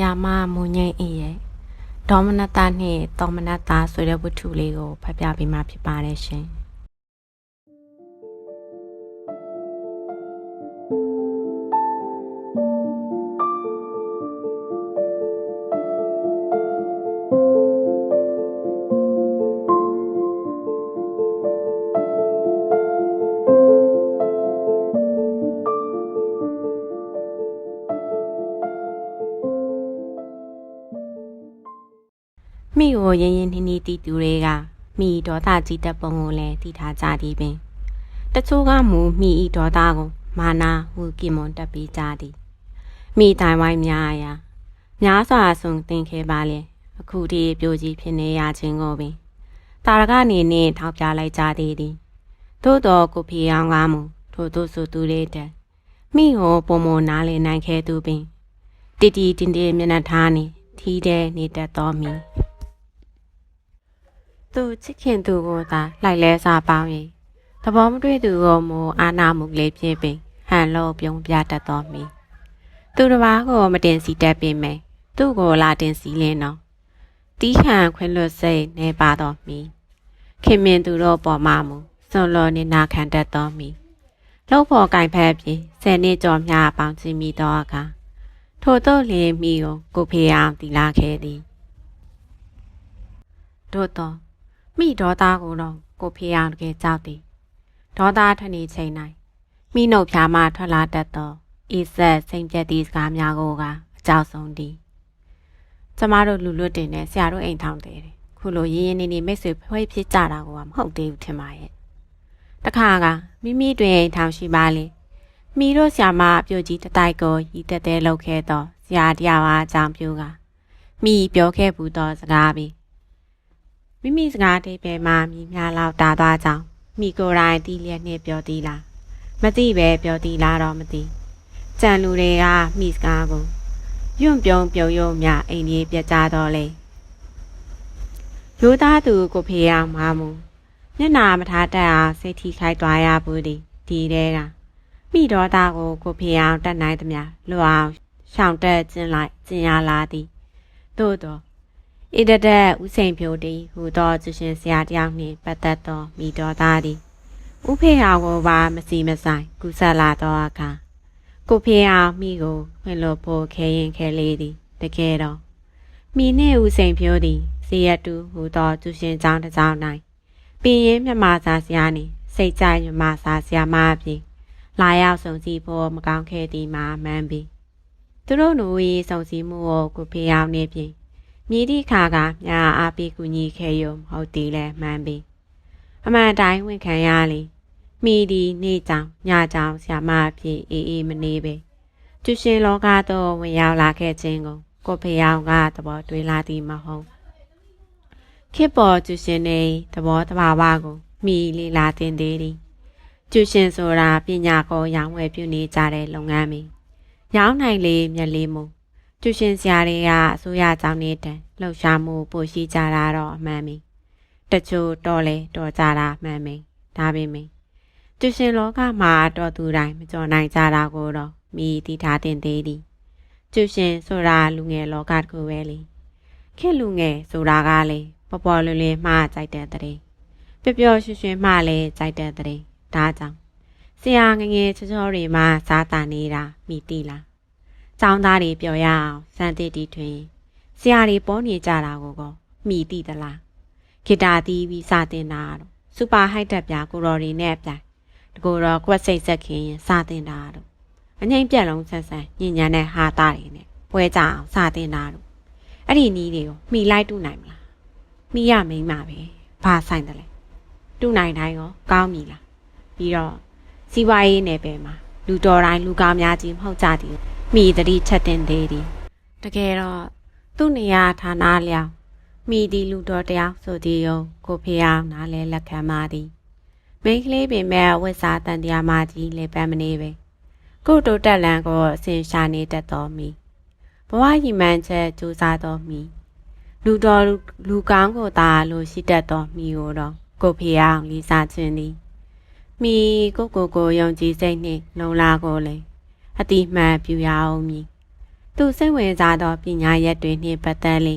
ရာမမွန်ငိမ့်အေးရဲ့ဒေါမနတာနှင့်တောမနတာဆိုတဲ့ဝတ္ထုလေးကိုဖတ်ပြပေးမှာဖြစ်ပါတယ်ရှင်။ ကိုရင်ရင်နှီးနှီးတီးသူတွေကမိဒေါသကြီးတဲ့ပုံကိုလည်းတီထားကြသည်ပင်တချို့ကမူမိဤဒေါသကိုမာနာဟုကီမွန်တက်ပြီးကြသည်မိတိုင်ဝိုင်းများရာများစွာဆုံးတင်ခဲ့ပါလေအခုဒီပြိုကြီးဖြစ်နေရခြင်းကိုပင်တာရကနေနှင့်ထောက်ပြလိုက်ကြသည်သည်သို့တော်ကိုဖီအောင်ကားမူထို့သို့ဆိုသူလေးတဲ့မိကိုပုံမနားလေနိုင်ခဲ့သူပင်တီတီတင်တင်မျက်နှာထားနေထီးတဲ့နေတတ်တော်မီ သူချစ်ခင်သူကိုသာလိုက်လဲစားပေါင်းရင်သဘောမတွေ့သူကိုမူအာနာမှုကလေးဖြစ်ပင်ဟန်လို့ပြုံးပြတတ်တော်မီသူတစ်ပါးကိုမတင်စီတတ်ပေမဲ့သူ့ကိုလာတင်စီလင်းတော့တီးခံခွင့်လွတ်စိတ်နေပါတော်မီခင်မင်သူတို့ပေါ်မှာမူစွန်လောနေနာခံတတ်တော်မီလောက်ဖို့ကင်ဖက်ပြီးဆယ်နှစ်ကျော်မြပေါင်းချင်းမိတော့အခါထို့တော့လင်းမိကိုကိုဖေအောင်တီလာခဲ့သည်တို့တော့ မိဒေါသားကိုတော့ကိုဖေအောင်တကယ်ကြောက်သည်ဒေါသားထနေချိန်၌မိနှုတ်ဖြာမှထွက်လာတတ်သောဤဆက်စိမ်ပြက်သည့်စကားများကိုကအကြောက်ဆုံးသည်ကျမတို့လူလွတ်တင်နဲ့ဆရာတို့အိမ်ထောင်တယ်တဲ့ခုလိုရင်းရင်းနေနေမိတ်ဆွေဖွဲ့ဖြစ်ကြတာကမဟုတ်သေးဘူးထင်ပါရဲ့တခါကမိမိတွင်အိမ်ထောင်ရှိပါလေမိတို့ဆရာမအပြိုကြီးတတိုက်ကိုရီတက်တဲ့လောက်ခဲ့သောဆရာတရားပါအကြောင်းပြုကမိပြောခဲ့ဘူးသောစကားပင် မိမိစကားတိတ်ပဲမှမြည်များလောက်တာသွားကြောင်းမိကိုယ်တိုင်တီးလျက်နဲ့ပြောသေးလားမသိပဲပြောသေးလားတော့မသိကြံလူတွေကမိစကားကိုယွန့်ပြုံးပြုံယုံမြအိမ်ကြီးပြကြတော့လေရိုးသားသူကိုဖေအောင်မမူမျက်နာမထားတတ်အောင်စိတ်ထိခိုက်သွားရဘူးဒီဒီတဲကမိတော်သားကိုကိုဖေအောင်တတ်နိုင်သမျှလွတ်အောင်ရှောင်တက်ကျင်းလိုက်ကျင်ရလာသည်သို့တော့ ဣတတက်ဥစိန်ဖြိုတီဟူသောသူရှင်ဆရာတယောက်နှင့်ပတ်သက်သောမိတော်သားသည်ဥဖေအောင်ကိုပါမစီမဆိုင်ကုဆက်လာသောအခါကိုဖေအောင်မိကိုခွင်လို့ဖို့ခဲရင်ခဲလေးသည်တကယ်တော့မိနှင့်ဥစိန်ဖြိုသည်စီရတူဟူသောသူရှင်ကျောင်းတစ်ကျောင်း၌ပင်ရင်မြမစာဆရာနှင့်စိတ်ကြိုက်မြမစာဆရာမအပြင်လာရောက်ဆုံစည်းဖို့မကောင်းခဲ့သည်မှာမှန်ပြီသူတို့တို့၏ဆုံစည်းမှုကိုကိုဖေအောင်နှင့်ဖြင့် မြည်သည့်အခါကမြာအားပေးကူညီခဲ့ရုံမဟုတ်သေးလဲမှန်ပြီအမှန်တိုင်းဝန်ခံရလေမိဒီနေ့ကြောင်ညကြောင်ဆရာမအဖြစ်အေးအေးမနေပဲကျူရှင်လောကသို့ဝင်ရောက်လာခဲ့ခြင်းကိုကိုဖေအောင်ကသဘောတွေးလာသည်မဟုတ်ခေတ်ပေါ်ကျူရှင်နေသဘောတဘာဝကိုမိလီလာတင်သေးသည်ကျူရှင်ဆိုတာပညာကိုရောင်းဝယ်ပြုနေကြတဲ့လုပ်ငန်းမင်းရောင်းနိုင်လေမျက်လေးမူ ကျူရှင်ဆရာတွေကအစိုးရကြောင်းနေတဲ့လှုပ်ရှားမှုပိုရှိကြတာတော့အမှန်ပဲတချို့တော့လေတော်ကြတာမှန်ပဲဒါပေမဲ့ကျူရှင်လောကမှာတော့သူတိုင်းမကြော်နိုင်ကြတာကိုတော့မိတိထားတင်သေးသည်ကျူရှင်ဆိုတာလူငယ်လောကတစ်ခုပဲလေခေတ်လူငယ်ဆိုတာကလေပေါ်ပေါ်လွင်လွင်မှားကြိုက်တဲ့တဲ့ပျော်ပျော်ရွှင်ရွှင်မှလည်းကြိုက်တဲ့တဲ့ဒါကြောင့်ဆရာငငယ်ချောချောတွေမှာစားတာနေတာမိတိလား ចောင်းသားတွေပြောရအောင်စံတိတီထွင်ဆရာတွေပေါ်နေကြတာကိုကောမိတိသလားဂီတာတီးပြီးစတင်တာတော့စူပါဟိုက်တက်ပြကိုရော်တွေနဲ့ပြိုင်တကူတော့ကွက်စိတ်ဆက်ခင်ရင်စတင်တာတော့အငိမ့်ပြက်လုံးဆက်ဆန်းညဉ့်ညံတဲ့ဟာသားတွေနဲ့ပွဲကြအောင်စတင်တာတော့အဲ့ဒီနီးတွေကိုမိလိုက်တူနိုင်မလားမိရမိမ့်ပါပဲဘာဆိုင်တယ်လဲတူနိုင်တိုင်းရောကောင်းပြီလားပြီးတော့စီးပွားရေးနယ်ပယ်မှာလူတော်တိုင်းလူကောင်းများကြီးမဟုတ်ကြသည် မိတတိချက်တင်သေးသည်တကယ်တော့သူ့နေရာဌာနလျောက်မိဒီလူတော်တယောက်ဆိုသည်ယုံကိုဖေအောင်နားလဲလက်ခံပါသည်မိန်းကလေးပင်မဲ့ဝိစာတန်တရားမကြီးလေပန်းမနေပဲကိုတိုတက်လန်ကိုအစဉ်ရှာနေတတ်တော်မီဘဝရည်မှန်းချက်ကြိုးစားတော်မီလူတော်လူကောင်းကိုသာလို့ရှိတတ်တော်မီကိုတော့ကိုဖေအောင်လေးစားခြင်းသည်မိကိုကိုကိုယုံကြည်စိတ်နှင့်လုံလာကိုလည်း အတိမှန်ပြူရအောင်မည်သူစိတ်ဝင်စားသောပညာရက်တွေနှင့်ပတ်သက်လေ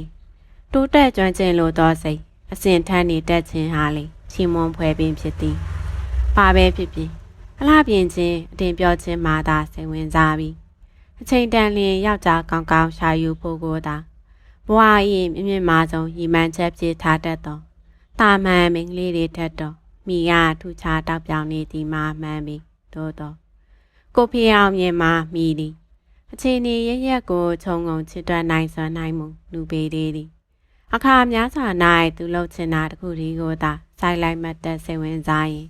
တိုးတက်ကြွကျင်လိုသောစိတ်အစဉ်ထမ်းနေတတ်ခြင်းဟာလေချီးမွမ်းဖွယ်ပင်ဖြစ်သည်ပါပဲဖြစ်ဖြစ်အလားပြင်ခြင်းအတင်ပြောခြင်းမှသာစိတ်ဝင်စားပြီးအချိန်တန်လျင်ယောက်ျားကောင်းကောင်းရှာယူဖို့ကိုသာဘဝ၏မြင့်မြင့်မားဆုံးရည်မှန်းချက်ပြည့်ထားတတ်သောတာမန်မင်းကလေးတွေထက်တော့မိရထူခြားတောက်ပြောင်နေသည်မှာမှန်ပြီသို့တော့ ကိုဖေအောင်မြင်မှာမိသည်အချိန်နေရရက်ကိုခြုံငုံချစ်တွက်နိုင်စွမ်းနိုင်မှုလူပေသေးသည်အခါများစွာ၌သူလှုပ်ချင်တာတခုဒီကိုသာစိုက်လိုက်မှတ်တဲ့စိတ်ဝင်စားရင်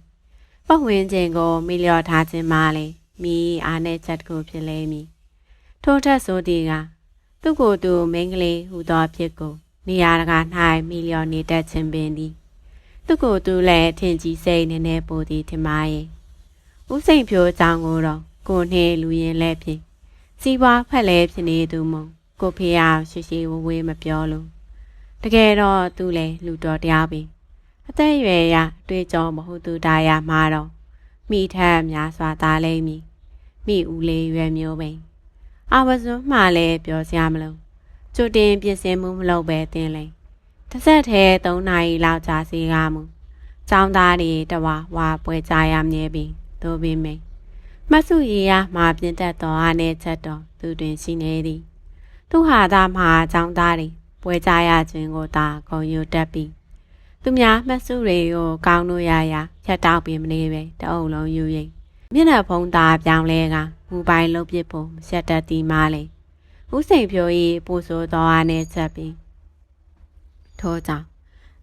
ပတ်ဝန်းကျင်ကိုမိလျော့ထားခြင်းမှလေမိအားနဲ့ချက်တခုဖြစ်လိမ့်မည်ထို့ထက်ဆိုသည်ကသူ့ကိုယ်သူမိန်းကလေးဟူသောဖြစ်ကိုနေရာတကာ၌မိလျော့နေတတ်ခြင်းပင်သည်သူ့ကိုယ်သူလည်းထင်ကြီးစိတ်နည်းနည်းပိုသည်ထင်ပါရဲ့ဦးစိန်ဖြိုးအကြောင်းကိုတော့ ကိုနှင်းလူရင်လည်းဖြင့်စီးပွားဖက်လည်းဖြစ်နေသူမုံကိုဖေရရှိရှိဝဝေးမပြောလို့တကယ်တော့သူလည်းလူတော်တရားပင်အသက်အရွယ်ရအတွေ့အကြုံမဟုတ်သူတာယာမှာတော့မိထက်များစွာသားလိမ့်မည်မိဦးလေးရွယ်မျိုးပင်အဝဇွန်းမှလည်းပြောစရာမလိုကြိုတင်ပြင်ဆင်မှုမလုပ်ပဲတင်လိမ့်တစ်ဆက်တည်း3နာရီလောက်ကြာစီကားမှုចောင်းသားတွေတဝါဝါပွဲကြရမြဲပြီးသို့ပင်မိတ် မဆုရီယာမှာပြင်းတက်တော်အားနဲ့ချက်တော်သူတွင်ရှိနေသည် သူဟာသာမှာចောင်းသားတွေပွဲကြရခြင်းကိုသာဂုံယူတတ်ပြီးသူများမှတ်စုတွေကိုကောင်းလို့ရရာဖြတ်တောက်ပြီးမနေပဲတအုပ်လုံးယူရင်မျက်နှာဖုံးသားပြောင်းလဲကမူပိုင်လုံးပစ်ဖို့မဆက်တတ်သည်မလဲဥစိန်ဖြို၏ပူဆိုတော်အားနဲ့ချက်ပြီးထို့ကြောင့်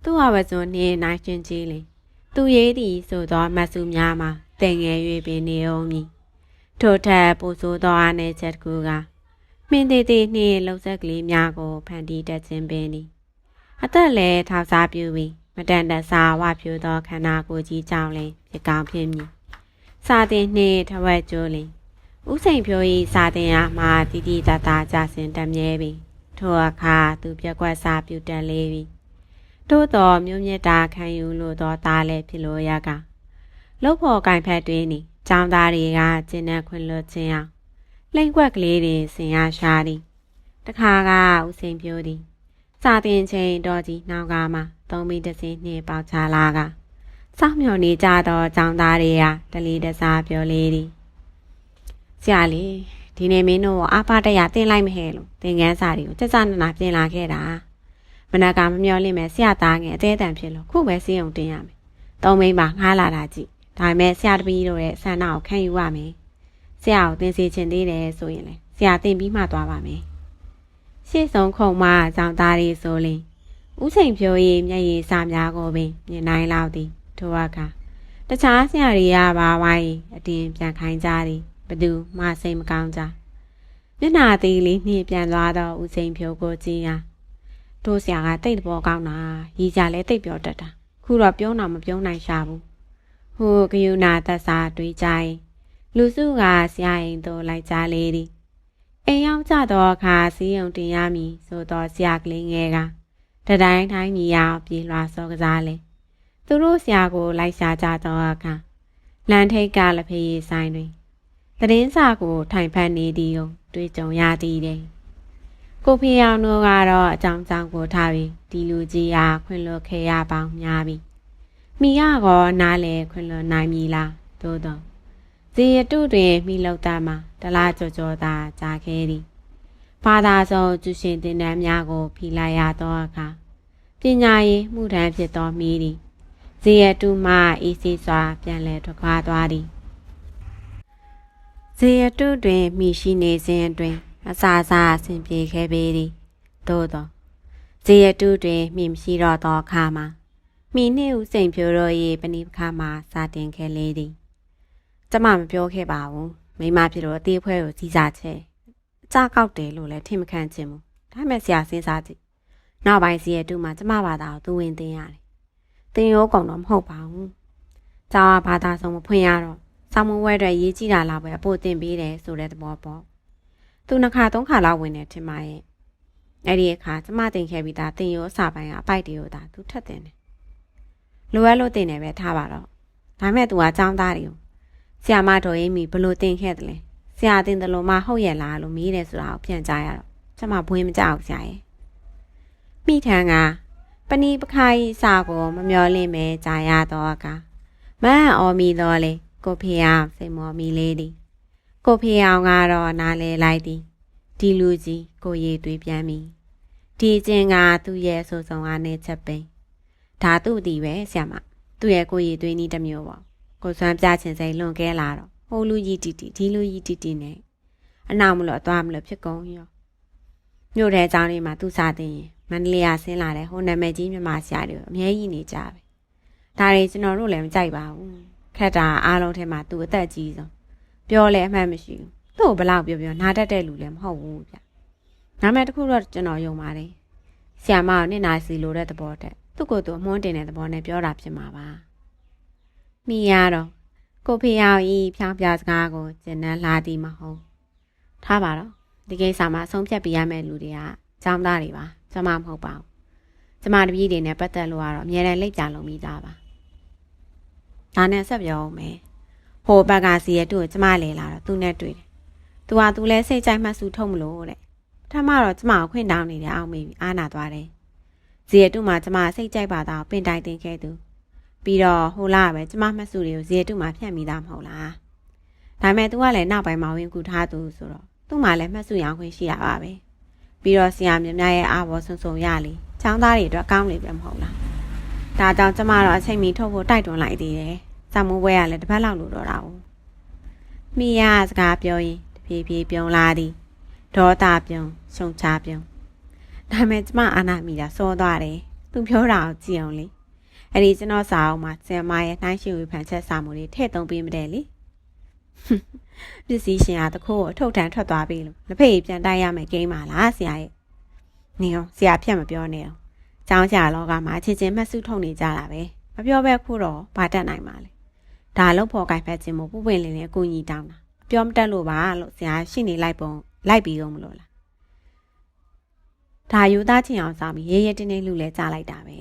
သူ့အဝဇွန်နှင့်နိုင်ချင်းကြီးလေသူရေးသည်ဆိုသောမတ်စုများမှာတင်ငယ်၍ပင်နေအောင်မည် ထို့ထက်ပူဆိုသောအားနဲ့ချက်ကူကမင်းသေးသေးနှင့်လှုပ်ဆက်ကလေးများကိုဖန်တီးတတ်ခြင်းပင်သည်အသက်လည်းထောက်စားပြုပြီးမတန်တဆာဝဖြူသောခန္ဓာကိုယ်ကြီးကြောင့်လည်းဖြစ်ကောင်းဖြစ်မည်စာတင်နှင့်ထဝက်ကျိုးလင်ဥစိန်ဖြိုး၏စာတင်အားမှာတိတိတတကြဆင်တမြဲပြီးထိုအခါသူပြက်ကွက်စာပြုတ်တက်လေပြီထို့တော်မြို့မြတ်တာခံယူလို့သောသားလည်းဖြစ်လို့ရကလှုပ်ဖို့ကင်ဖက်တွင်နီ ចောင်းသားတွေကကျင်းတဲ့ခွင်လွတ်ခြင်းအောင်လှိမ့်ကွက်ကလေးတွေဆင်ရရှာသည်တခါကဥစိန်ပြိုးသည်စာတင်ချိန်တော်ကြီးနှောင်းကားမှသုံးမိတစင်းနှင့်ပေါချလာကစောင့်မျှော်နေကြသောចောင်းသားတွေကတလီတစားပြောလေသည်ဆရာလေးဒီနေ့မင်းတို့အားပါတရတင်လိုက်မဟဲ့လို့သင်ငန်းစာတွေကိုစစနနာပြင်လာခဲ့တာမနက်ကမမျောလိမ့်မယ်ဆရာသားငယ်အသေးအတန်ဖြစ်လို့ခုပဲစီးအောင်တင်ရမယ်သုံးမိန်းပါငှားလာတာကြည့် ဒါပေမဲ့ဆရာတပီးတို့ရဲ့ဆန္ဒကိုခံယူရမယ်ဆရာကိုသင်စီချင်သေးတယ်ဆိုရင်လေဆရာသင်ပြီးမှသွားပါမယ်ရှေ့ဆုံးခုံမအကြောင်းသားလေးဆိုလင်ဥချိန်ဖြိုးရေးမျက်ရည်စာများကိုပင်မြင်နိုင်လောက်သည်ထိုအခါတခြားဆရာတွေကပါဝိုင်းအတင်းပြန်ခိုင်းကြသည်ဘသူမှစိတ်မကောင်းကြမျက်နာသေးလေးနှင့်ပြန်သွားတော့ဦးစိန်ဖြိုးကိုကြည့်ရတို့ဆရာကတိတ်တဘောကောင်းတာရီကြလဲတိတ်ပြောတတ်တာခုတော့ပြောတော့မပြောနိုင်ရှာဘူး ဟိုကယူနာသက်စာတွေးကြရင်လူစုကဆရာရင်တို့လိုက်ကြလေသည်အိမ်ရောက်ကြတော့အခါစီးုံတင်ရမည်ဆိုတော့ဆရာကလေးငယ်ကတတိုင်းတိုင်းမြည်ရအောင်ပြေလွှာစောကစားလေသူတို့ဆရာကိုလိုက်ရှာကြတော့အခါလန်ထိတ်ကလက်ဖေးဆိုင်တွင်သတင်းစာကိုထိုင်ဖက်နေသည်ကိုတွေ့ကြုံရသည်တဲ့ကိုဖေအောင်တို့ကတော့အကြောင်းကြောင့်ကိုထားပြီးဒီလူကြီးအားခွင့်လွှတ်ခဲ့ရပေါင်းများပြီ မိရကောနားလေခွင့်လွှတ်နိုင်ပြီလားသို့တော့ဇေယတုတွင်မိလောက်တာမှာတလားကြော်ကြော်သာကြာခဲ့သည်ဘာသာဆုံးကျူရှင်တင်တန်းများကိုဖိလိုက်ရသောအခါပညာရေးမှုထမ်းဖြစ်သောမိသည်ဇေယတုမှအေးစေးစွာပြန်လည်ထွက်ခွာသွားသည်ဇေယတုတွင်မိရှိနေစဉ်အတွင်းအစာစာအဆင်ပြေခဲ့ပေသည်သို့သောဇေယတုတွင်မိမရှိတော့သောအခါမှာ မိနှင့်ဦးစိန်ဖြိုးတို့၏ပဏိပခမှာစာတင်ခဲ့လေသည်ကျမမပြောခဲ့ပါဘူးမိမဖြစ်လို့အသေးဖွဲကိုစီးစားချဲအကြကောက်တယ်လို့လည်းထင်မခံချင်ဘူးဒါမဲ့ဆရာစဉ်းစားကြည့်နောက်ပိုင်းစီရဲ့တူမှာကျမဘာသာကိုသူဝင်သိရတယ်တင်ရောကောင်တော့မဟုတ်ပါဘူးကျောင်းကဘာသာဆုံးမဖွင့်ရတော့ဆောင်းမဝဲတွေရေးကြည့်တာလားပဲအပို့တင်ပေးတယ်ဆိုတဲ့သဘောပေါ့သူနှစ်ခါသုံးခါလောက်ဝင်တယ်ထင်ပါရဲ့အဲ့ဒီအခါကျမတင်ခဲ့ပြီးသားတင်ရောအစာပိုင်းကအပိုက်တွေကိုသာသူထက်တင်တယ် လိုအပ်လို့တင်တယ်ပဲထားပါတော့ဒါမဲ့သူကចောင်းသားတွေကိုဆီယာမတော်ရေးမိဘလို့တင်ခဲ့တယ်လဲဆဆရာတင်တယ်လို့မဟုတ်ရဲ့လားလို့မေးတယ်ဆိုတာကိုပြန်ကြားရတော့ကျမဘွေးမကြောက်ဆရာရဲ့မိထန်ကပဏိပခိုင်စာကိုမမျောလင့်ပဲကြားရတော့ကမန်အော်မီတော့လေကိုဖေအောင်စိတ်မော်မီလေးဒီကိုဖေအောင်ကတော့နားလေလိုက်သည်ဒီလူကြီးကိုရည်သွေးပြန်ပြီဒီချင်းကသူ့ရဲ့ဆိုဆောင်အားနဲ့ချက်ပိန် ဒါသူ့အတီပဲဆရာမသူ့ရဲ့ကိုရည်သွေးနီးတစ်မျိုးပေါ့ကိုစွမ်းပြချင်စိတ်လွန်ကဲလာတော့ဟိုလူကြီးတီတီဒီလူကြီးတီတီနဲ့အနောက်မလို့အသွားမလို့ဖြစ်ကုန်ရောမြို့ထဲအကြောင်းလေးမှာသူစားတင်ရင်မန္တလေးကဆင်းလာတဲ့ဟိုနာမည်ကြီးမြမဆရာတွေအများကြီးနေကြပဲဒါတွေကျွန်တော်တို့လည်းမကြိုက်ပါဘူးခက်တာအားလုံးထဲမှာသူအသက်ကြီးဆုံးပြောလဲအမှန်မရှိဘူးသူ့ကိုဘလောက်ပြောပြောနားတတ်တဲ့လူလည်းမဟုတ်ဘူးဗျနာမည်တစ်ခုတော့ကျွန်တော်ယုံပါတယ်ဆရာမကိုနင့်နာစီလိုတဲ့သဘောတက် သူ့ကိုယ်သူအမွှန်းတင်တဲ့သဘောနဲ့ပြောတာဖြစ်မှာပါမိရတော့ကိုဖေအောင်ဤဖြောင်းပြစကားကိုကျင်နှန်းလာသည်မဟုတ်ထားပါတော့ဒီကိစ္စမှာဆုံးဖြတ်ပြရမယ့်လူတွေကចောင်းသားတွေပါကျမမဟုတ်ပါဘူးကျမတပည့်တွေနဲ့ပတ်သက်လို့ကတော့အများနဲ့လက်ကြလုံးမိသားပါဒါနဲ့ဆက်ပြောအောင်မယ်ဟိုဘက်ကစီရဲ့သူ့ကိုကျမလဲလာတော့သူနဲ့တွေ့တယ်သူကသူလဲစိတ်ကြိုက်မှဆူထုတ်မလို့တဲ့ပထမတော့ကျမကိုခွင့်တောင်းနေတယ်အောင်မေးပြီးအားနာသွားတယ် ဇီရတုမှာကျမစိတ်ကြိုက်ပါတော့ပင်တိုင်တင်ခဲ့သူပြီးတော့ဟိုလာပဲကျမမှတ်စုတွေကိုဇီရတုမှာဖြတ်မိတာမဟုတ်လားဒါပေမဲ့ तू ကလည်းနောက်ပိုင်းမှာဝင်ကူထားသူဆိုတော့သူ့မှာလည်းမှတ်စုရောင်းခွင့်ရှိတာပါပဲပြီးတော့ဆရာမြမြရဲ့အာဘော်ဆုံဆုံရလေចောင်းသားတွေအတွက်ကောင်းလေပဲမဟုတ်လားဒါကြောင့်ကျမတော့အချိန်မီထုတ်ဖို့တိုက်တွန်းလိုက်သေးတယ်စံမိုးပွဲကလည်းတစ်ပတ်လောက်လို့တော့တာ哦မိရစကားပြောရင်တဖြည်းဖြည်းပြုံးလာသည်ဒေါသပြုံးရှုံချပြုံး ဒါမဲ့ကျမအာနာမိတာစောသွားတယ်သူပြောတာကိုကြည့်အောင်လေအဲ့ဒီကျွန်တော်စာအုပ်မှာဆင်မရဲ့နှိုင်းရှင်ဝေဖန်ချက်စာမှုတွေထည့်သုံးပေးမတယ်လေပစ္စည်းရှင်ကတခိုးကိုအထုတ်ထန်ထွက်သွားပြီလို့လက်ဖေးပြန်တိုက်ရမယ်ကိန်းပါလားဆရာရဲ့နေအောင်ဆရာဖြတ်မပြောနဲ့တော့ကျောင်းဆရာလောကမှာချစ်ချင်းမှတ်စုထုတ်နေကြတာပဲမပြောပဲခုတော့ဘာတတ်နိုင်ပါလဲဒါလုံးဖော်ကိုင်ဖက်ခြင်းမို့ပူပွင့်လင်းလင်းအကူကြီးတောင်းတာပြောမတက်လို့ပါလို့ဆရာရှိနေလိုက်ပုံလိုက်ပြီးတော့မလို့လား ဒါယူသားချင်အောင်စားပြီးရဲရဲတင်းတင်းလူလဲကြားလိုက်တာပဲ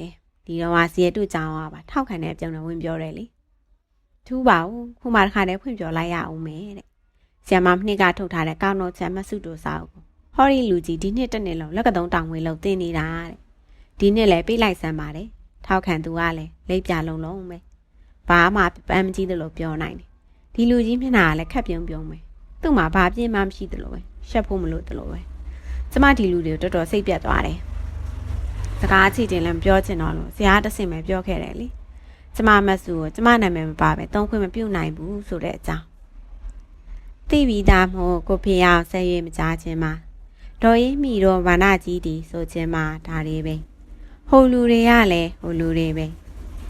ဒီတော့ဟာစီရတုကြောင်းကပါထောက်ခံတဲ့ပြုံးတော်ဝင်ပြောတယ်လေထူးပါဘူးခုမှတစ်ခါတည်းဖွင့်ပြောလိုက်ရအောင်မယ်တဲ့ဆီယမမနှစ်ကထုတ်ထားတဲ့ကောင်းတော့ချက်မဆုတို့စာအုပ်ကိုဟော်ရီလူကြီးဒီနှစ်တစ်နှစ်လုံးလက်ကတုံးတောင်ဝင်လုံးတင်နေတာတဲ့ဒီနှစ်လည်းပြေးလိုက်စမ်းပါတယ်ထောက်ခံသူကလည်းလိပ်ပြလုံးလုံးပဲဘာမှပန်းမကြည့်သလိုပြောနိုင်တယ်ဒီလူကြီးမျက်နှာကလည်းခက်ပြုံးပြုံးပဲသူ့မှာဘာပြင်းမှမရှိသလိုပဲရှက်ဖို့မလို့သလိုပဲ ကျမဒီလူတွေကိုတော်တော်စိတ်ပြတ်သွားတယ်စကားချီတင်လည်းမပြောချင်တော့လို့ဇရာတဆင်ပဲပြောခဲ့တယ်လေကျမမဆူကိုကျမနာမည်မပါပဲသုံးခွင့်မပြုတ်နိုင်ဘူးဆိုတဲ့အကြောင်းသိပြီးသားမို့ကိုဖေအောင်ဆက်ရွေးမကြားခြင်းမှာဒေါ်ရင်မိတော့ဗန္ဒကြီးတီဆိုခြင်းမှာဒါတွေပဲဟိုလူတွေကလည်းဟိုလူတွေပဲ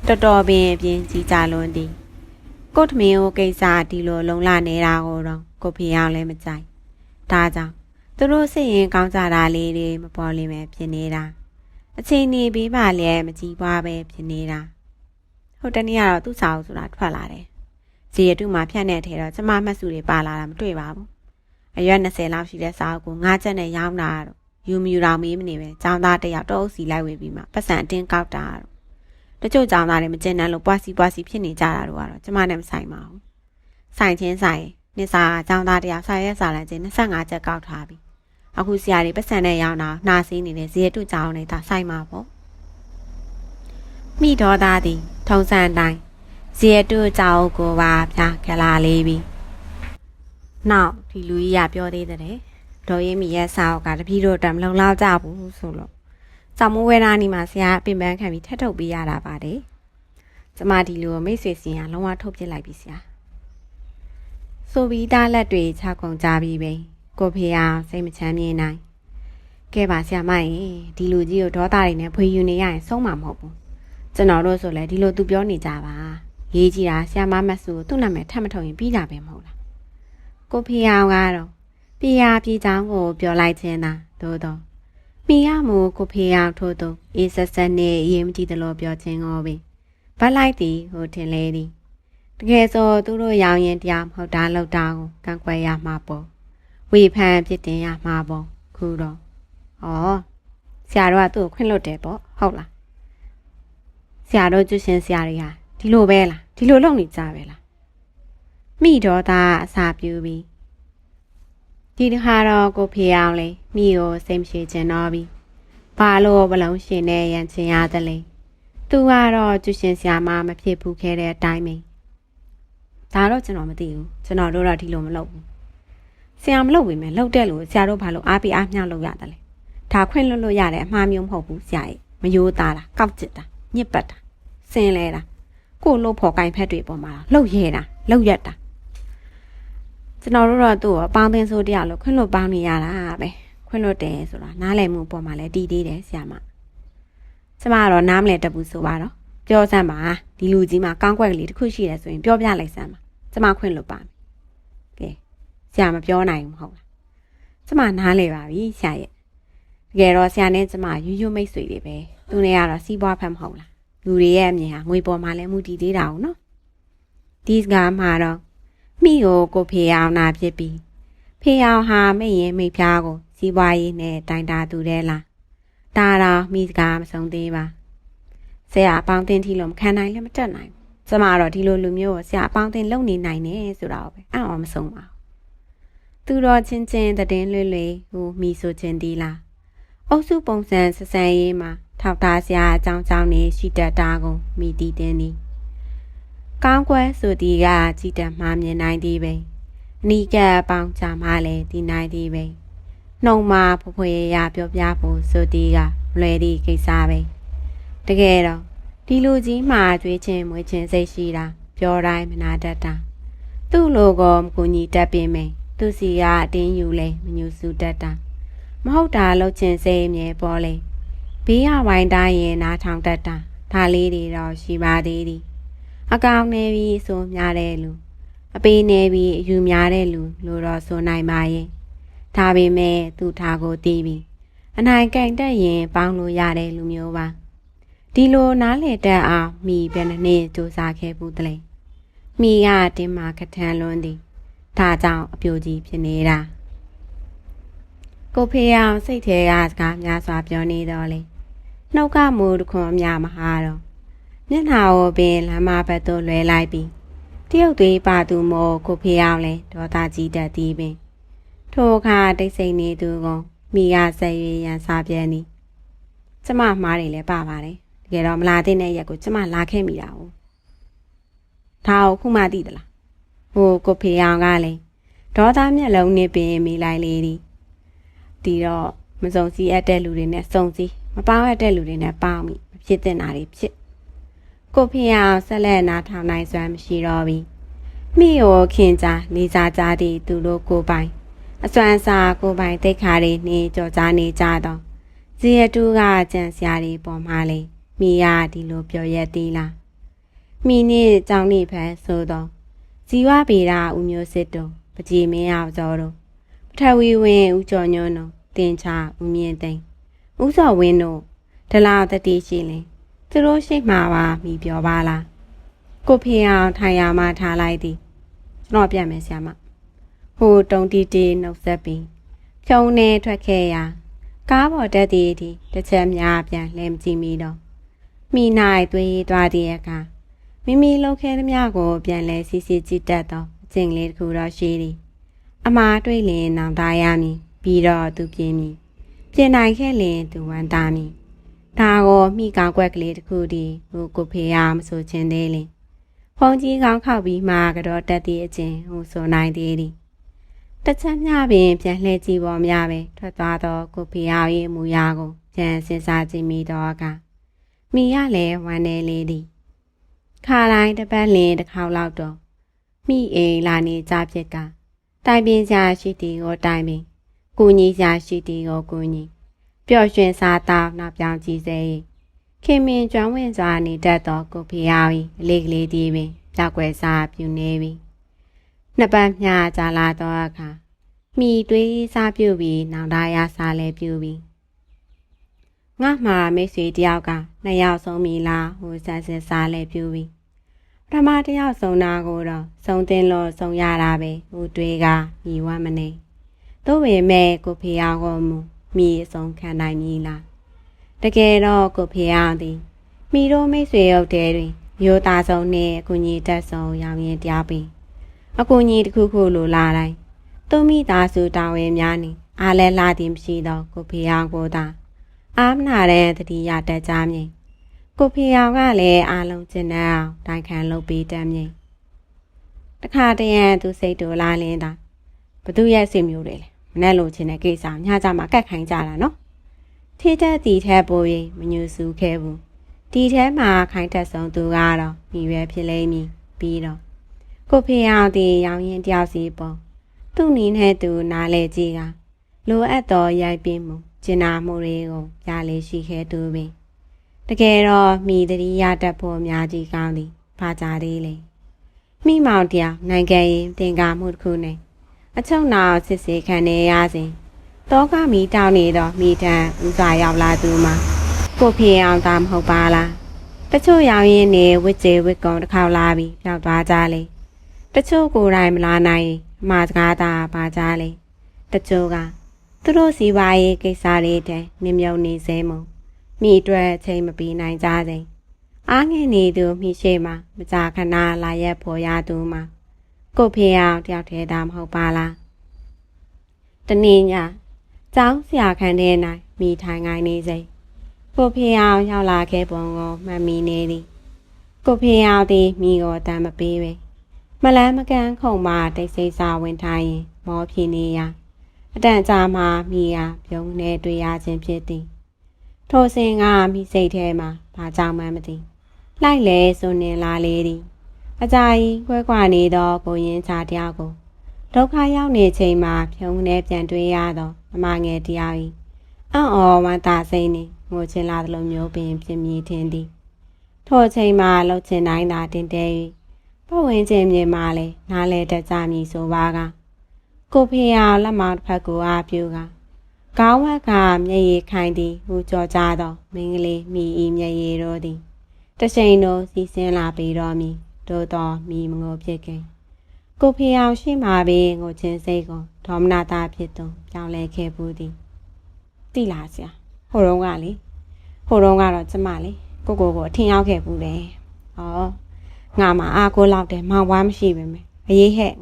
တော်တော်ပင်အပြင်ကြီးကြလွန်းသည်ကိုထမင်းကိုကိစ္စဒီလိုလုံလနေတာကိုတော့ကိုဖေအောင်လည်းမကြိုက်ဒါကြောင့် သူတို့စိတ်ရင်ကောင်းကြတာလေးတွေမပေါ်လင်းပဲဖြစ်နေတာအချိန်နေပြီးမှလည်းမကြည်ပွားပဲဖြစ်နေတာဟိုတနေ့ကတော့သူ့စာအုပ်ဆိုတာထွက်လာတယ်ဇီရတုမှာဖြန့်တဲ့ထဲတော့ကျမမှတ်စုတွေပါလာတာမတွေ့ပါဘူးအရွက်20လောက်ရှိတဲ့စာအုပ်ကိုငါးချက်နဲ့ရောင်းတာတော့ယူမယူတော်မေးမနေပဲចောင်းသားတယောက်တော့အုပ်စီလိုက်ဝင်ပြီးမှပတ်စံအတင်းကောက်တာတော့တချို့ចောင်းသားတွေမကျင်တန်းလို့ပွားစီပွားစီဖြစ်နေကြတာတော့ကတော့ကျမနဲ့မဆိုင်ပါဘူးဆိုင်ချင်းဆိုင်နစ်စာចောင်းသားတယောက်ဆိုင်ရဲစာလန်ချင်း25ချက်ကောက်ထားပြီ အခုဆရာတွေပတ်စံနဲ့ရောင်းတာနှာစည်းနေတဲ့ဇီရတုကြောင်းနေတာဆိုင်မှာပေါ့မိတော်သားသည်ထုံစံတိုင်းဇီရတုကြောင်းကိုပါပြခလာလေးပြီနောက်ဒီလူကြီးကပြောသေးတယ်ဒေါ်ရင်မီရဲ့စာအုပ်ကတပည့်တို့တမလုံလောက်ကြဘူးဆိုလို့ကျောင်းမိုးဝဲသားနီမှာဆရာပင်ပန်းခံပြီးထက်ထုတ်ပေးရတာပါတယ်ကျမဒီလူကိုမိတ်ဆွေစင်ကလုံးဝထုတ်ပြစ်လိုက်ပြီဆရာဆိုပြီးသားလက်တွေချကုန်ကြပြီပဲ ကိုဖေအောင်စိတ်မချမ်းမြေနိုင်ကဲပါဆရာမရင်ဒီလူကြီးကိုဒေါသတွေနဲ့ဖွေယူနေရရင်ဆုံးမှာမဟုတ်ဘူးကျွန်တော်တို့ဆိုလည်းဒီလိုသူပြောနေကြပါရေးကြည့်တာဆရာမမတ်စုသူ့နာမည်ထပ်မထုတ်ရင်ပြီးတာပဲမဟုတ်လားကိုဖေအောင်ကတော့ပြရာပြေချောင်းကိုပြောလိုက်ခြင်းသာသို့တော့မိရမှုကိုဖေအောင်ထို့သောအေးဆက်ဆက်နဲ့အရင်မကြည့်သလိုပြောခြင်းကိုပင်ဗတ်လိုက်သည်ဟိုထင်လေသည်တကယ်ဆိုသူတို့ရောင်ရင်တရားမဟုတ်တာလောက်တာကိုကန့်ကွက်ရမှာပေါ့ ဝေဖန်ပြစ်တင်ရမှာပေါ့ခုတော့ဩဆရာတို့ကသူ့ကိုခွင့်လွတ်တယ်ပေါ့ဟုတ်လားဆရာတို့ကျွရှင်ဆရာတွေဟာဒီလိုပဲလားဒီလိုလုပ်နေကြပဲလားမိတော်သားအစာပြူပြီးဒီတစ်ခါတော့ကိုဖေအောင်လေမိကိုစိတ်မရှိချင်တော့ပြီဘာလို့ဘလုံးရှင်နဲ့ရန်ချင်ရသလဲသူကတော့ကျူရှင်ဆရာမမဖြစ်ဘူးခဲ့တဲ့အတိုင်းပဲဒါတော့ကျွန်တော်မသိဘူးကျွန်တော်တို့တော့ဒီလိုမလုပ်ဘူး ဆရာမလုပ်ဝင်မယ်လုပ်တဲ့လို့ဆရာတို့ဘာလို့အားပေးအားမျှလုပ်ရတယ်လဲဒါခွင့်လွတ်လို့ရတယ်အမှားမျိုးမဟုတ်ဘူးဆရာရဲ့မယိုးသားတာကောက်ကျစ်တာညစ်ပတ်တာစင်လဲတာကို့လို့ဖော်ကင်ဖက်တွေပေါ်မှာလှုပ်ရဲတာလှုပ်ရက်တာကျွန်တော်တို့တော့သူ့ကိုအပေါင်းသင်းဆိုတရားလို့ခွင့်လွတ်ပေါင်းနေရတာပဲခွင့်လွတ်တယ်ဆိုတာနားလည်မှုပေါ်မှာလည်းတည်သေးတယ်ဆရာမကျမကတော့နားမလဲတပူဆိုပါတော့ပြောစမ်းပါဒီလူကြီးမှာကောင်းကွက်ကလေးတစ်ခုရှိတယ်ဆိုရင်ပြောပြလိုက်စမ်းပါကျမခွင့်လွတ်ပါမယ်ကဲ ဆရာမပြောနိုင်ဘူးမဟုတ်လားကျမနားလဲပါပြီဆရာရဲ့တကယ်တော့ဆရာနဲ့ကျမယူယူမိတ်ဆွေတွေပဲသူနဲ့ကတော့စီးပွားဖက်မဟုတ်လားလူတွေရဲ့အမြင်ဟာငွေပေါ်မှာလည်းမူတည်သေးတာ ਉ နော်ဒီစကားမှာတော့မိကိုကိုဖေအောင်နာဖြစ်ပြီးဖေအောင်ဟာမိရင်မိဖျားကိုစီးပွားရေးနဲ့တိုင်တာသူတဲ့လားဒါတော့မိစကားမဆုံးသေးပါဆရာအပေါင်းတင်ထီလို့မခံနိုင်လည်းမတက်နိုင်ဘူးကျမတော့ဒီလိုလူမျိုးကိုဆရာအပေါင်းတင်လုံနေနိုင်တယ်ဆိုတာကိုပဲအံ့ဩမဆုံးပါဘူး သူတော်ချင်းချင်းတည်င်းလွေ့လွေဟိုမိဆိုချင်းဒီလားအုပ်စုပုံစံဆဆန်ရေးမှာထောက်ထားစရာအကြောင်းကြောင်းနေရှိတတ်တာကိုမိတီးတင်းသည်ကောင်းကွဲဆိုဒီကကြည်တတ်မှမြင်နိုင်သည်ပဲအနီးကပ်ပေါင်းချမှလည်းဒီနိုင်သည်ပဲနှုံမှာဖွဖွရရပြောပြဖို့ဆိုဒီကမလွယ်သည့်ကိစ္စပဲတကယ်တော့ဒီလူကြီးမှာကြွေးချင်းမွေးချင်းစိတ်ရှိတာပြောတိုင်းမနာတတ်တာသူ့လိုကောမကူညီတတ်ပင်မယ် သူစီကအတင်းယူလဲမညူစုတတ်တာမဟုတ်တာလှုပ်ချင်စိတ်အမြဲပေါ်လေဘေးရဝိုင်းတိုင်းရင်နားထောင်တတ်တာဒါလေးတွေတော့ရှိပါသေးသည်အကောင်နေပြီးဆိုများတဲ့လူအပေးနေပြီးအယူများတဲ့လူလို့တော့ဆိုနိုင်ပါရဲ့ဒါပေမဲ့သူထားကိုတီးပြီးအနိုင်ကင်တက်ရင်ပေါင်းလို့ရတဲ့လူမျိုးပါဒီလိုနားလေတက်အောင်မိဘယ်နှစ်နှစ်စူးစမ်းခဲ့ဘူးတလဲမိကတင်းမာခထန်လွန်းသည် ဒါကြောင့်အပြိုကြီးဖြစ်နေတာကိုဖေအောင်စိတ်ထဲကစကားများစွာပြောနေတော့လေနှုတ်ကမူတခွန်အများမဟာတော့မျက်နှာကိုပင်လမ်းမဘက်သို့လွှဲလိုက်ပြီးတရုတ်သွေးပါသူမို့ကိုဖေအောင်လဲဒေါသကြီးတတ်သည်ပင်ထိုအခါတိတ်ဆိတ်နေသူကမိကဆက်ရွေရန်စားပြန်သည်ကျမမှားတယ်လဲပါပါတယ်တကယ်တော့မလာတဲ့ရက်ကိုကျမလာခဲ့မိတာ哦ဒါကိုခုမှသိသလား ဟိုကိုဖေအောင်ကလည်းဒေါသမျက်လုံးနဲ့ပင်မိလိုက်လေသည်ဒီတော့မစုံစည်းအပ်တဲ့လူတွေနဲ့စုံစည်းမပေါင်းရတဲ့လူတွေနဲ့ပေါင်းမိမဖြစ်တဲ့နာတွေဖြစ်ကိုဖေအောင်ဆက်လက်နာထောင်နိုင်စွမ်းမရှိတော့ပြီမိရောခင်ကြလေးစားကြသည့်သူတို့ကိုပိုင်အစွမ်းစားကိုပိုင်တိတ်ခါတွေနှင်းကြော်ကြားနေကြတော့ဇီယတူးကကြံစရာတွေပေါ်မှာလေမိရဒီလိုပြောရက်သေးလားမိနဲ့ကြောင်းနေဖန်ဆိုတော့ ဇီဝဗေဒဦးမျိုးစစ်တို့ပကြည်မင်းအောင်ကျော်တို့ပထဝီဝင်ဦးကျော်ညွန်းတို့တင်ချဦးမြင့်သိန်းဦးစောဝင်းတို့ဒလာတတိရှိလင်သူတို့ရှိမှပါမိပြောပါလားကိုဖေအောင်ထိုင်ရမှထားလိုက်သည်ကျွန်တော်ပြန်မယ်ဆရာမဟိုတုံတီတီနှုတ်ဆက်ပြီးဖြုံနေထွက်ခဲ့ရာကားပေါ်တက်သည်ဒီတစ်ချက်များပြန်လဲမကြည့်မိတော့မိနိုင်သွေးသွားတဲ့အခါ မိမိလှုပ်ခဲသမျှကိုပြန်လဲစီစီကြည့်တတ်သောအကျင့်လေးတစ်ခုတော့ရှိသည်အမားတွေ့လင်နောင်တရမည်ပြီးတော့သူပြင်းမည်ပြင်နိုင်ခဲ့လင်သူဝန်တာမည်ဒါကိုမိကောင်းကွက်ကလေးတစ်ခုတည်းဟိုကိုဖေရမဆိုခြင်းသေးလင်ဖုန်ကြီးကောင်းခောက်ပြီးမှကတော့တက်သည့်အချင်းဟိုဆိုနိုင်သေးသည်တစ်ချက်မျှပင်ပြန်လှည့်ကြည့်ပေါ်များပဲထွက်သွားတော့ကိုဖေရရဲ့မူရာကိုပြန်စဉ်းစားကြည့်မိတော့ကမိရလည်းဝမ်းနေလေးသည် ခါတိုင်းတစ်ပတ်လင်းတစ်ခေါက်လောက်တော့မိအိမ်လာနေကြဖြစ်ကတိုင်ပင်ကြရှိတီကိုတိုင်ပင်ကိုကြီးရှာရှိတီကိုကိုကြီးပျော်ရွှင်စားတောင်းနောက်ပြောင်းကြည့်စေခင်မင်ကျွမ်းဝင်စွာနေတတ်သောကိုဖေယာ၏အလေးကလေးဒီပင်ပြောက်ွယ်စားပြူနေပြီနှစ်ပတ်မျှကြာလာသောအခါမိတွေးစားပြုတ်ပြီးနောင်တရစားလဲပြုတ်ပြီးငါမှာမိတ်ဆွေတယောက်ကနှစ်ယောက်ဆုံးပြီလားဟိုဆက်ဆက်စားလဲပြုတ်ပြီး ပထမတယောက်ဆုံးတာကိုတော့ဆုံးတင်လို့ဆုံးရတာပဲဟိုတွေးကညီဝမ်းမနေသို့ပေမဲ့ကိုဖေအောင်ကမူမိအဆုံးခံနိုင်မည်လားတကယ်တော့ကိုဖေအောင်သည်မိတို့မိတ်ဆွေရုပ်တဲတွင်ရိုးသားဆုံးနှင့်အကူကြီးတက်ဆုံးရောင်ရင်တရားပြီးအကူကြီးတစ်ခုခုလိုလာတိုင်းသူမိသားစုတာဝန်များနေအားလဲလာသည်မရှိသောကိုဖေအောင်ကိုသာအာမနာတဲ့တတိယတက်ကြမြင် ကိုဖေအောင်ကလည်းအားလုံးကျင်တဲ့အောင်တိုင်ခံလုပ်ပေးတတ်မြင်တခါတရံသူစိတ်တူလာလင်းတာဘသူရဲ့စိတ်မျိုးတွေလဲမနဲ့လို့ချင်းတဲ့ကိစ္စညကြမှာကတ်ခိုင်းကြတာနော်ထေးတဲ့တီထဲပိုရင်မညူစုခဲ့ဘူးဒီထဲမှာခိုင်းတက်ဆုံးသူကတော့မိရွယ်ဖြစ်လိမ့်မည်ပြီးတော့ကိုဖေအောင်ဒီရောင်ရင်တယောက်စီပေါ့သူ့နီးနဲ့သူနားလေကြည့်ကလိုအပ်သောရိုက်ပြင်းမှုကျင်နာမှုတွေကိုပြလေရှိခဲ့သူပင် တကယ်တော့မိတတိယတက်ဖို့အများကြီးကောင်းသည်ဘာကြသေးလဲမိမောင်တရားနိုင်ငံရင်တင်ကားမှုတစ်ခုနဲ့အချုံနောက်စစ်စေခံနေရစဉ်တောကမီတောင်းနေတော့မိတန်ဥစွာရောက်လာသူမှာကိုဖေအောင်သာမဟုတ်ပါလားတချို့ရောင်ရင်နေဝစ်ကျေဝစ်ကုံတစ်ခေါက်လာပြီးရောက်သွားကြလေတချို့ကိုယ်တိုင်မလာနိုင်အမှားစကားသာပါကြလေတချို့ကသူတို့စီပါရေးကိစ္စတွေတဲ့နင်းမြုံနေစေမုံ မိအတွက်အချိန်မပြီးနိုင်ကြစေအားငယ်နေသူမိရှိမှမကြာခဏလာရက်ပေါ်ရသူမှာကိုဖေအောင်တယောက်တည်းသာမဟုတ်ပါလားတနေ့ညကျောင်းဆရာခန်းထဲ၌မိထိုင်ငိုင်းနေစေကိုဖေအောင်ရောက်လာခဲ့ပုံကိုမှတ်မိနေသည်ကိုဖေအောင်သည်မိကိုတမ်းမပေးပဲမလန်းမကန်းခုံမှတိတ်ဆိတ်စာဝင်ထိုင်ရင်မောဖြေနေရအတန်ကြာမှမိရပြုံးနေတွေ့ရခြင်းဖြစ်သည် ထိုစဉ်ကမိစိတ်ထဲမှာဘာကြောင့်မှမသိလိုက်လေစွနေလာလေသည်အကြာကြီးခွဲခွာနေသောကိုရင်ချာတယောက်ကိုဒုက္ခရောက်နေချိန်မှာဖြုံးနေပြန်တွေ့ရသောအမငယ်တယောက်၏အံ့ဩဝမ်းသာစိတ်နှင့်ငိုချင်လာသလိုမျိုးပင်ဖြစ်မြည်ထင်သည်ထိုအချိန်မှာလှုပ်ချင်တိုင်းသာတင်တဲ၍ပတ်ဝန်းကျင်မြေမှာလည်းနားလဲတတ်ကြမည်ဆိုပါကကိုဖေဟာလက်မောင်တစ်ဖက်ကိုအားပြုက ကောင်းဝက်ကမျက်ရည်ခိုင်သည်ဟူကြော်ကြသောမင်းကလေးမိဤမျက်ရည်တို့သည်တချိန်တို့စီစင်းလာပြီးတော့မည်တို့တော်မိမငိုဖြစ်ခင်ကိုဖေအောင်ရှိမှပင်ငိုချင်းစိတ်ကိုဒေါမနာတာဖြစ်သူကြောင်းလဲခဲ့ဘူးသည်တိလာဆရာဟိုတော့ကလေဟိုတော့ကတော့ကျမလေကိုကိုကိုအထင်ရောက်ခဲ့ဘူးတယ်ဟောငါမှအားကိုလောက်တယ်မောင်ဝါမရှိပဲမယ်အရေးဟဲ့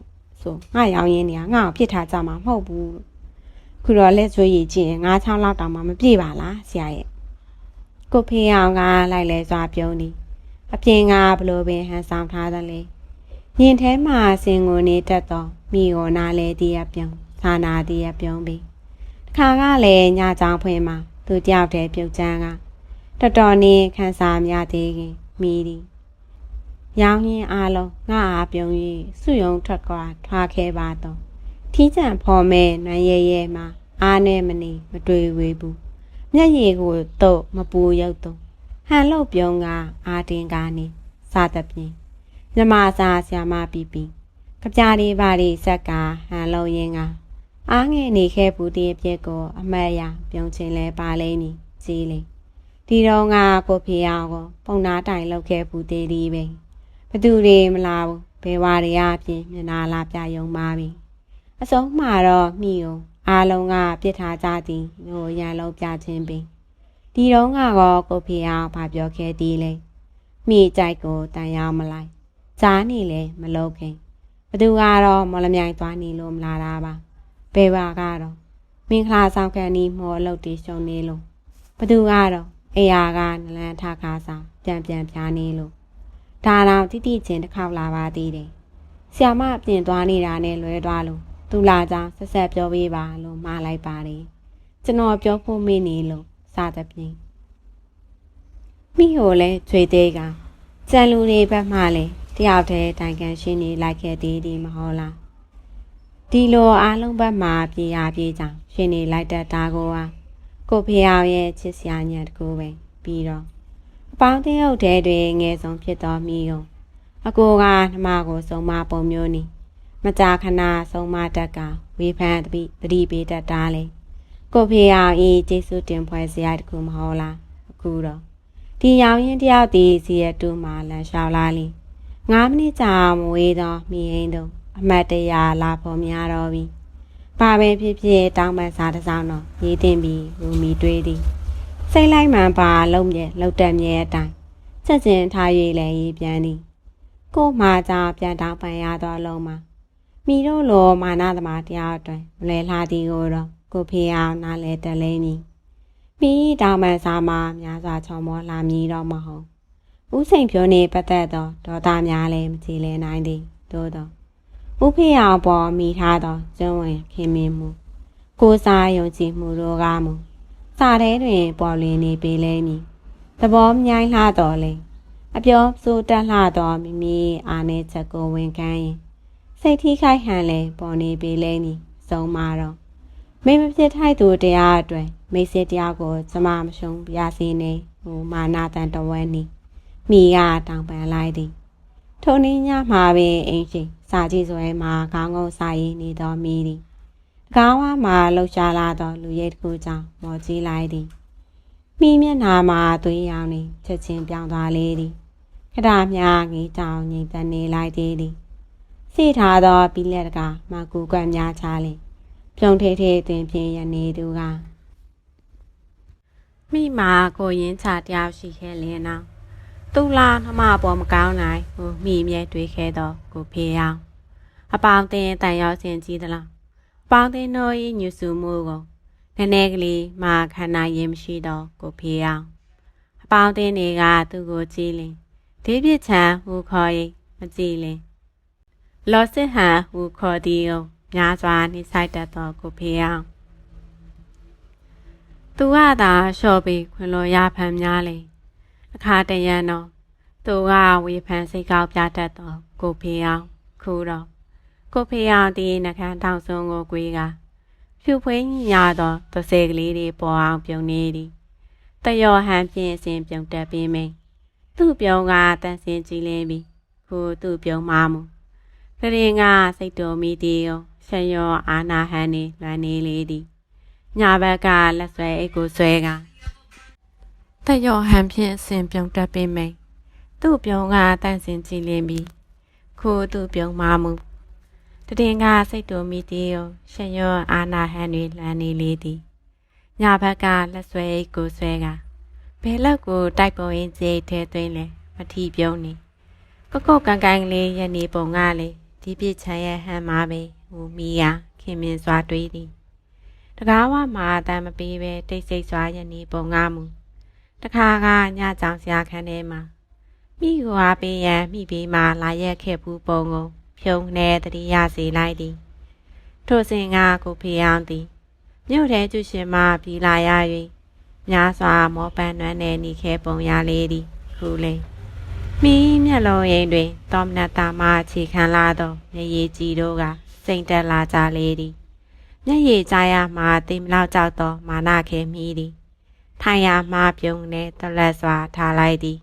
ဆိုငါရောင်ရင်းနေငါ့ကိုပြစ်ထားကြမှာမဟုတ်ဘူး ခုတော့လက်ဆွေးရည်ကြည့်ရင်ငါးချောင်းလောက်တောင်မှမပြေပါလားဆရာရဲ့ကိုဖေးအောင်ကလိုက်လဲစွာပြုံးသည်အပြင်ကဘလို့ပင်ဟန်ဆောင်ထားသလဲရင်ထဲမှာစင်ကိုနေတတ်သောမိကိုနာလဲတည်ရပြုံးသာနာတည်ရပြုံးပြီးတခါကလည်းညချောင်းဖွင့်မှာသူတယောက်တည်းပြုတ်ချမ်းကတော်တော်နေခန်းစားမြသေးခင်မိသည်ရောင်ရင်အားလုံးငါအားပြုံး၍စုယုံထွက်ခွာထွားခဲ့ပါတော့ ထီးချံဖော်မဲနန်းရဲရဲမှာအားနဲ့မနေမတွေ့ဝေဘူးမျက်ရည်ကိုတော့မပူရုပ်တော့ဟန်လို့ပြုံးကအာတင်ကနေစသဖြင့်မြမစာဆရာမပီပီကြပြားလေးပါလေးဆက်ကဟန်လို့ရင်ကအားငယ်နေခဲ့ဘူးတဲ့အပြစ်ကို အမတ်ရပြုံးချင်းလဲပါလိမ့်မည်ကြီးလေဒီတော့ကကိုဖေအောင်ကို ပုံနာတိုင်လောက်ခဲ့ဘူးသေးသည်ပဲဘသူတွေမလာဘူးဘယ်ဝါတွေအပြင်မျက်နာလာပြယုံပါပြီ အစုံမှာတော့မိုံအားလုံးကပြစ်ထားကြသည်ဟိုရန်လုံးပြချင်းပင်ဒီတော့ကတော့ကိုဖေအောင်ဗာပြောခဲ့သည်လေမိကြိုက်ကိုတန်ရောက်မလိုက်ကြားနေလေမလုပ်ခင်ဘသူကတော့မော်လမြိုင်သွားနေလို့မလာတာပါဘယ်ပါကတော့မင်္ဂလာဆောင်ခံဒီမော်လုတ်တီရှုံနေလို့ဘသူကတော့အိယာကနလန်ထခါဆောင်ပြန်ပြန်ပြားနေလို့ဒါတော့တိတိချင်းတစ်ခေါက်လာပါသေးတယ်။ဆီယမပြင်သွားနေတာနဲ့လွဲသွားလို့ သူလာကြောင်းဆက်ဆက်ပြောပေးပါလို့မှားလိုက်ပါတယ်။ကျွန်တော်ပြောဖို့မေ့နေလို့စသဖြင့်မိဟိုလဲကျွေသေးကကြံလူတွေဘက်မှလည်းတယောက်တည်းတိုင်ကန်ရှင်းနေလိုက်ခဲ့သေးတယ်မဟုတ်လား။ဒီလိုအားလုံးဘက်မှပြေရပြေကြောင်ရှင်းနေလိုက်တတ်တာကိုကကိုဖေအောင်ရဲ့ချစ်စရာညံတကူပဲပြီးတော့အပေါင်းအသင်းဟုတ်တဲ့တွေငယ်ဆုံးဖြစ်တော်မီုံအကိုကနှမကိုစုံမပုံမျိုးနီ မကြာခဏစုံမတက်ကဝေဖန်တပိတတိပေးတတ်တာလေကိုဖေအောင်ဤကျေးဇူးတင်ဖွယ်စရာတခုမဟုတ်လားအခုတော့ဒီရောင်ရင်တယောက်ဒီစီရတူမှလန်လျှောက်လာလိ9မိနစ်ကြာမဝေးတော့မိဟင်းတော့အမတ်တရာလာဖို့များတော့ပြီဘာပဲဖြစ်ဖြစ်တောင်းပန်စားတစ်စောင်းတော့ရေးတင်ပြီးလူမီတွေးသည်စိတ်လိုက်မှန်ပါလုံးမြဲလောက်တက်မြဲအတိုင်းချက်ချင်းထား၍လည်းရေးပြန်သည်ကိုမှသာပြန်တောင်းပန်ရသောလုံးမှာ မိတို့လိုမာနသမားတရားအတွက်မလဲလှသည်ကိုတော့ကိုဖေအောင်နားလဲတက်လဲမည်မိတောင်ပန်စာမှာများစွာချုံမောလာမည်တော့မဟုတ်ဥစိန်ဖြိုးနေပတ်သက်သောဒေါသများလည်းမကြည်လဲနိုင်သည်သို့တော့ဥဖေအောင်ပေါ်မိထားသောကျွန်းဝင်ခင်မင်မှုကိုးစားယုံကြည်မှုတို့ကမူစာထဲတွင်ပေါ်လွင်နေပေလဲမည်သဘောမြိုင်းလှတော်လဲအပြောစိုးတက်လှတော်မိမိအာနေချက်ကိုဝန်ခံရင် စိတ်ထိခိုက်ဟန်လဲပေါ်နေပေလဲမည်ဆုံးမတော့မိမဖြစ်ထိုက်သူတရားအတွက်မိစေတရားကိုကျမမရှုံးပြစီနေဟိုမာနာတန်တဝဲနီမိကတောင်ပန်လိုက်သည်ထိုနည်းညမှာပင်အင်းရှိစာကြည့်စွဲမှာခေါင်းငုံစာရင်းနေတော်မိသည်ကားဝါမှာလှုပ်ရှားလာသောလူရဲတစ်ခုကြောင့်မော်ကြီးလိုက်သည်မိမျက်နာမှာသွေးရောင်နေချက်ချင်းပြောင်းသွားလေသည်ခဒမြငေးတောင်ငိမ့်သက်နေလိုက်သေးသည် စိထားသောပြီးလက်တကမကူကွက်များချလေပြုံထေးထေးတွင်ဖြင့်ရနေသူကမိမာကိုရင်ချတယောက်ရှိခဲ့လင်းနောင်သူလာနှမပေါ်မကောင်းနိုင်ဟိုမိမြဲတွေ့ခဲ့တော့ကိုဖေအောင်အပေါင်းတင်တန်ရောက်စင်ကြီးသလားအပေါင်းတင်တို့၏ညူစုမှုကိုနည်းနည်းကလေးမာခန္ဓာရင်မရှိတော့ကိုဖေအောင်အပေါင်းတင်တွေကသူ့ကိုကြည့်လင်ဒီပြစ်ချံဟူခေါ်ရင်မကြည့်လင် လော်စစ်ဟန်ဟူခေါ်သည်ကိုများစွာနှိဆိုင်တတ်သောကိုဖေအောင်သူကသာလျှော့ပြီးခွင်လိုရဖန်များလေအခါတရံတော့သူကဝေဖန်စိတ်ကောက်ပြတတ်သောကိုဖေအောင်ခုတော့ကိုဖေအောင်ဒီနှခမ်းတောင်စုံကိုကွေးကဖြူဖွေးညရသောသစေကလေးတွေပေါ်အောင်ပြုံနေသည်တယောဟန်ဖြင့်အစဉ်ပြုံတက်ပြီးမိန်သူ့ပြုံးကတန်စင်ကြည်လင်းပြီးခုသူ့ပြုံးမှမူ ကရင်ကစိတ်တော်မိသည်ကိုရှန်ရောအာနာဟန်နေလွမ်းနေလေသည်ညာဘက်ကလက်ဆွဲအိတ်ကိုဆွဲကတယောဟန်ဖြင့်အစဉ်ပြုံတက်ပြီးမိန်သူ့ပြုံးကတန်စင်ကြည်လင်းပြီးခုသူ့ပြုံးမှမူတတင်ကစိတ်တော်မိသည်ကိုရှန်ရောအာနာဟန်နေလွမ်းနေလေသည်ညာဘက်ကလက်ဆွဲအိတ်ကိုဆွဲကဘယ်လောက်ကိုတိုက်ပုံရင်းကျေးထဲသွင်းလဲမထီပြုံးနေကုတ်ကုတ်ကန်ကန်လေးရနေပုံကလေ ဒီပြစ်ချမ်းရဲ့ဟန်မှာပဲဟူမီယာခင်မင်စွာတွေးသည်တကားဝမှာအတမ်းမပေးပဲတိတ်ဆိတ်စွာရနေပုံကမူတခါကညကြောင်ဆရာခန်းထဲမှာမိကွာပေးရန်မိပေးမှလာရက်ခဲ့ဘူးပုံကိုဖြုံနေတတိယစီလိုက်သည်ထိုစဉ်ကကိုဖေအောင်သည်မြို့ထဲကျရှင်မှပြီးလာရ၍များစွာမောပန်းနွမ်းနေနေခဲ့ပုံရလေသည်ခုလေး မိမျက်လုံးရိမ်တွင်သောမနတာမှခြေခံလာသောမျက်ရည်ကြည်တို့ကစိမ့်တက်လာကြလေသည်မျက်ရည်ကြားရမှတိမ်မလောက်ကြောက်သောမာနခဲမိသည်ထိုင်ရမှပြုံးနေတလက်စွာထားလိုက်သည်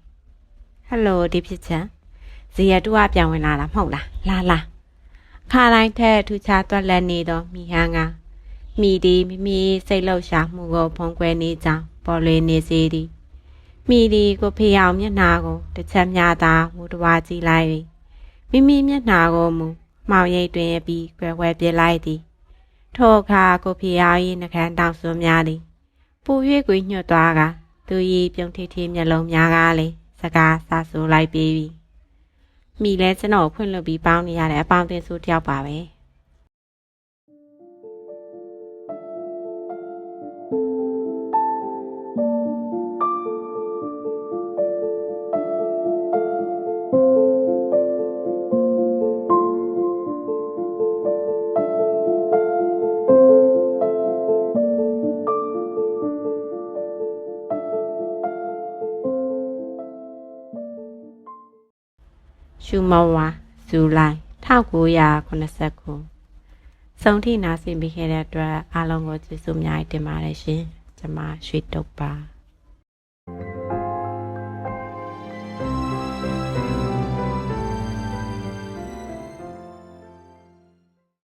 ဟယ်လိုဒီဖြစ်ချံဇီယတူကပြန်ဝင်လာတာမဟုတ်လားလာလာခါတိုင်းထက်ထူခြားတွက်လက်နေသောမိဟန်းကမိဒီမိမိစိတ်လှုပ်ရှားမှုကိုဖုံးကွယ်နေကြောင်းပေါ်လွင်နေစေသည် မိဒီကိုဖေအောင်မျက်နာကိုတစ်ချက်မြသာမူတဝါကြည့်လိုက်၍မိမိမျက်နာကိုမူမှောင်ရိပ်တွင်ပြီးကွယ်ဝဲပြစ်လိုက်သည်ထိုအခါကိုဖေအောင်၏နှကန်းတောင်စွန်းများသည်ပူ၍ကွေညွတ်သွားကသူ၏ပြုံးထေးထေးမျက်လုံးများကားလေစကားဆဆိုလိုက်ပြီးပြီမိလဲကျွန်တော်ဖွင့်လုပ်ပြီးပေါင်းနေရတဲ့အပေါင်းအသင်းစုတယောက်ပါပဲ မဝါဇူလိုင်1989ဆုံးထိနာဆင်ပေးခဲ့တဲ့အတွက်အားလုံးကိုကျေးဇူးအများကြီးတင်ပါတယ်ရှင် ကျွန်မရွှေတုပ်ပါ